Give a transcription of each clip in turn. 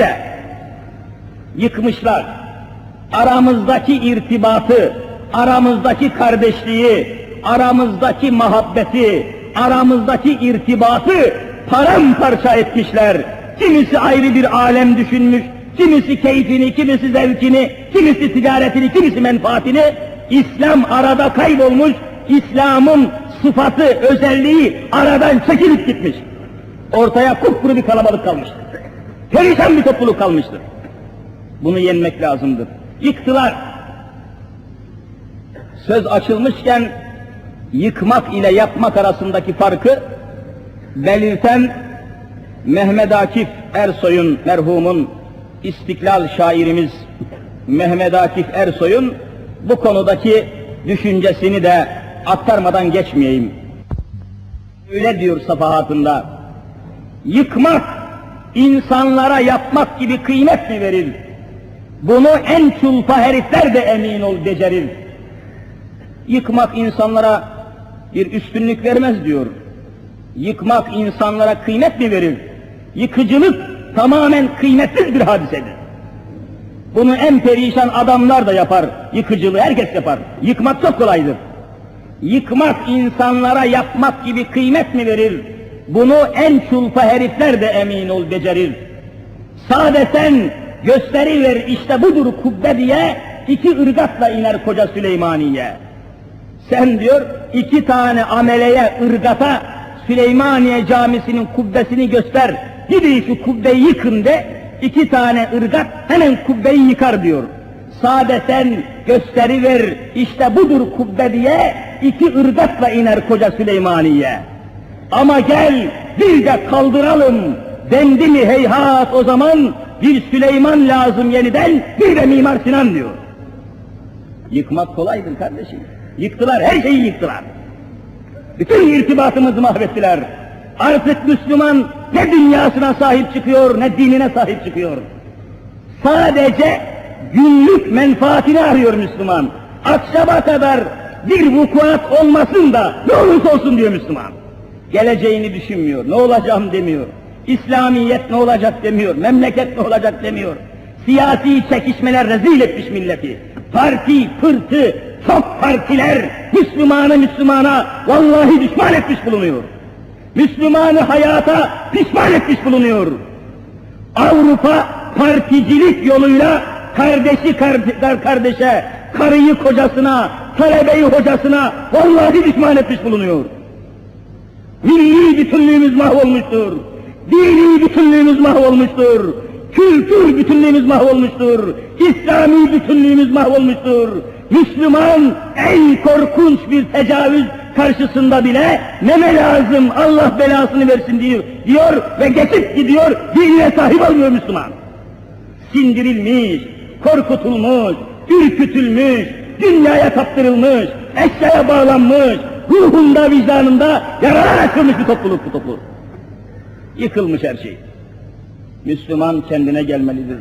de yıkmışlar. Aramızdaki irtibatı, aramızdaki kardeşliği, aramızdaki muhabbeti, aramızdaki irtibatı paramparça etmişler. Kimisi ayrı bir alem düşünmüş, kimisi keyfini, kimisi zevkini, kimisi ticaretini, kimisi menfaatini. İslam arada kaybolmuş, İslam'ın sıfatı, özelliği aradan çekilip gitmiş. Ortaya kupkuru bir kalabalık kalmıştır. Perişan bir topluluk kalmıştır. Bunu yenmek lazımdır. Yıktılar. Söz açılmışken yıkmak ile yapmak arasındaki farkı belirten Mehmet Akif Ersoy'un merhumun istiklal şairimiz Mehmet Akif Ersoy'un bu konudaki düşüncesini de aktarmadan geçmeyeyim. Öyle diyor safahatında. Yıkmak insanlara yapmak gibi kıymet mi verir? Bunu en çulpa herifler de emin ol becerir. Yıkmak insanlara bir üstünlük vermez diyor. Yıkmak insanlara kıymet mi verir? Yıkıcılık tamamen kıymetsiz bir hadisedir. Bunu en perişan adamlar da yapar. Yıkıcılığı herkes yapar. Yıkmak çok kolaydır. Yıkmak insanlara yapmak gibi kıymet mi verir? Bunu en çulpa herifler de emin ol becerir. Sade sen gösteriver işte budur kubbe diye iki ırgatla iner koca Süleymaniye. Sen diyor iki tane ameleye ırgata Süleymaniye camisinin kubbesini göster. Gidin şu kubbeyi yıkın de iki tane ırgat hemen kubbeyi yıkar diyor. Sade sen gösteriver işte budur kubbe diye iki ırgatla iner koca Süleymaniye. Ama gel bir de kaldıralım dendi mi heyhat o zaman bir Süleyman lazım yeniden bir de Mimar Sinan diyor. Yıkmak kolaydır kardeşim. Yıktılar, her şeyi yıktılar. Bütün irtibatımızı mahvettiler. Artık Müslüman ne dünyasına sahip çıkıyor, ne dinine sahip çıkıyor. Sadece günlük menfaatini arıyor Müslüman. Akşama kadar bir vukuat olmasın da ne olursa olsun diyor Müslüman. Geleceğini düşünmüyor, ne olacağım demiyor. İslamiyet ne olacak demiyor, memleket ne olacak demiyor. Siyasi çekişmeler rezil etmiş milleti. Parti, pırtı, çok partiler Müslümanı Müslümana vallahi düşman etmiş bulunuyor. Müslümanı hayata pişman etmiş bulunuyor. Avrupa particilik yoluyla kardeşi kar- kardeşe, karıyı kocasına, talebeyi hocasına vallahi düşman etmiş bulunuyor. Milli bütünlüğümüz mahvolmuştur. Dini bütünlüğümüz mahvolmuştur. Kültür bütünlüğümüz mahvolmuştur. İslami bütünlüğümüz mahvolmuştur. Müslüman en korkunç bir tecavüz karşısında bile neme lazım Allah belasını versin diyor, diyor ve geçip gidiyor dinine sahip olmuyor Müslüman. Sindirilmiş, korkutulmuş, ürkütülmüş, dünyaya kaptırılmış, eşyaya bağlanmış, ruhunda vicdanında yaralar açılmış bir topluluk bu topluluk. Yıkılmış her şey. Müslüman kendine gelmelidir.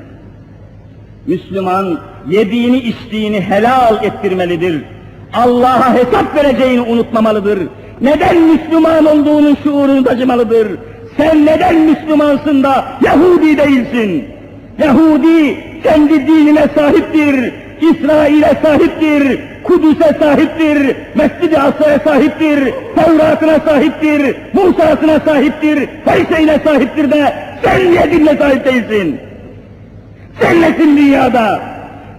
Müslüman yediğini içtiğini helal ettirmelidir. Allah'a hesap vereceğini unutmamalıdır. Neden Müslüman olduğunun şuurunu taşımalıdır. Sen neden Müslümansın da Yahudi değilsin? Yahudi kendi dinine sahiptir, İsrail'e sahiptir, Kudüs'e sahiptir, Mescid-i Aksa'ya sahiptir, Tevrat'ına sahiptir, Musa'sına sahiptir, şeyine sahiptir de sen niye dinle sahip değilsin? Sen nesin dünyada?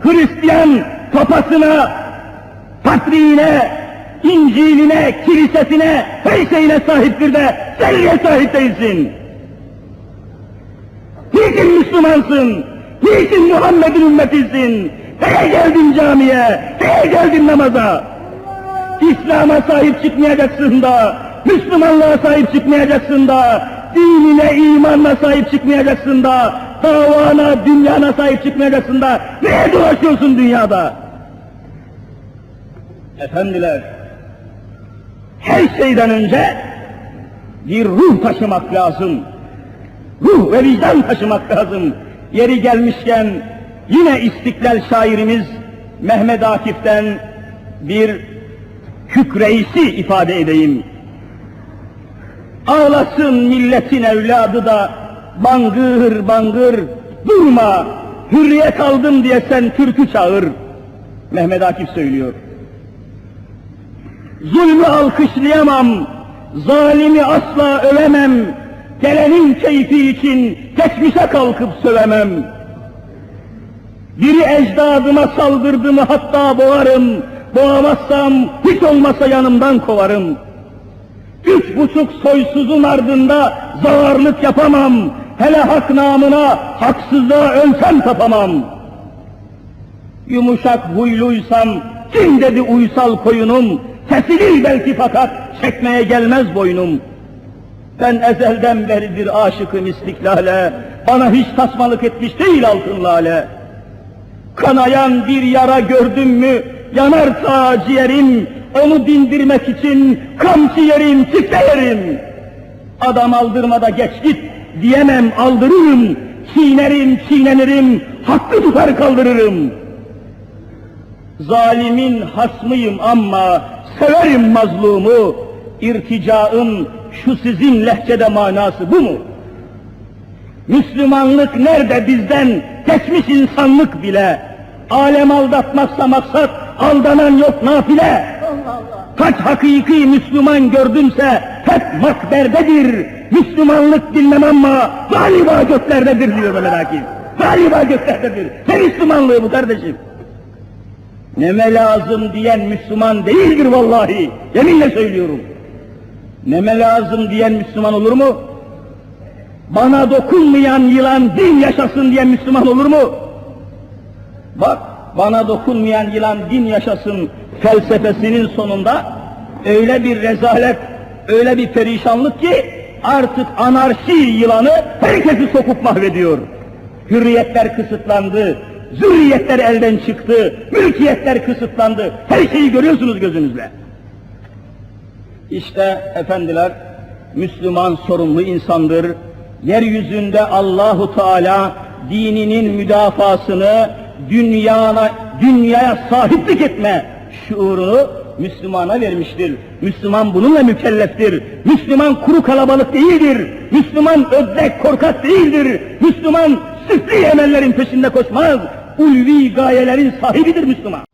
Hristiyan papasına, patriğine, İncil'ine, kilisesine, her şeyine sahiptir de sen niye sahip değilsin? Niçin Müslümansın? Niçin Muhammed'in ümmetisin? Neye geldin camiye? Neye geldin namaza? İslam'a sahip çıkmayacaksın da, Müslümanlığa sahip çıkmayacaksın da, dinine, imanına sahip çıkmayacaksın da, davana, dünyana sahip çıkmayacaksın da, neye dolaşıyorsun dünyada? Efendiler, her şeyden önce bir ruh taşımak lazım. Ruh ve vicdan taşımak lazım. Yeri gelmişken yine istiklal şairimiz Mehmet Akif'ten bir kükreisi ifade edeyim. Ağlasın milletin evladı da bangır bangır Durma, hürriyet aldım diye sen türkü çağır. Mehmet Akif söylüyor. Zulmü alkışlayamam, zalimi asla övemem, gelenin keyfi için geçmişe kalkıp sövemem. Biri ecdadıma saldırdı mı hatta boğarım, boğamazsam hiç olmasa yanımdan kovarım. Üç buçuk soysuzun ardında zavarlık yapamam, hele hak namına haksızlığa ölsem tapamam. Yumuşak huyluysam, kim dedi uysal koyunum, kesilir belki fakat çekmeye gelmez boynum. Ben ezelden beridir aşıkım istiklale, bana hiç tasmalık etmiş değil altın lale. Kanayan bir yara gördüm mü, yanarsa ciğerim, onu dindirmek için kamçı yerim, çifte yerim. Adam aldırmada geç git, diyemem aldırırım, çiğnerim, çiğnenirim, hakkı tutar kaldırırım. Zalimin hasmıyım ama severim mazlumu, irticaım şu sizin lehçede manası bu mu? Müslümanlık nerede bizden, geçmiş insanlık bile. Alem aldatmazsa maksat, aldanan yok nafile. Kaç hakiki Müslüman gördümse hep makberdedir. Müslümanlık bilmem ama galiba göklerdedir diyor Mehmet Akif. Galiba göklerdedir. Ne Müslümanlığı bu kardeşim? Neme lazım diyen Müslüman değildir vallahi. Yeminle söylüyorum. Neme lazım diyen Müslüman olur mu? Bana dokunmayan yılan din yaşasın diyen Müslüman olur mu? Bak, bana dokunmayan yılan din yaşasın felsefesinin sonunda öyle bir rezalet, öyle bir perişanlık ki artık anarşi yılanı herkesi sokup mahvediyor. Hürriyetler kısıtlandı, zürriyetler elden çıktı, mülkiyetler kısıtlandı. Her şeyi görüyorsunuz gözünüzle. İşte efendiler, Müslüman sorumlu insandır. Yeryüzünde Allahu Teala dininin müdafasını dünyana, dünyaya sahiplik etme şuurunu Müslümana vermiştir. Müslüman bununla mükelleftir. Müslüman kuru kalabalık değildir. Müslüman ödlek korkak değildir. Müslüman süfli emellerin peşinde koşmaz. Ulvi gayelerin sahibidir Müslüman.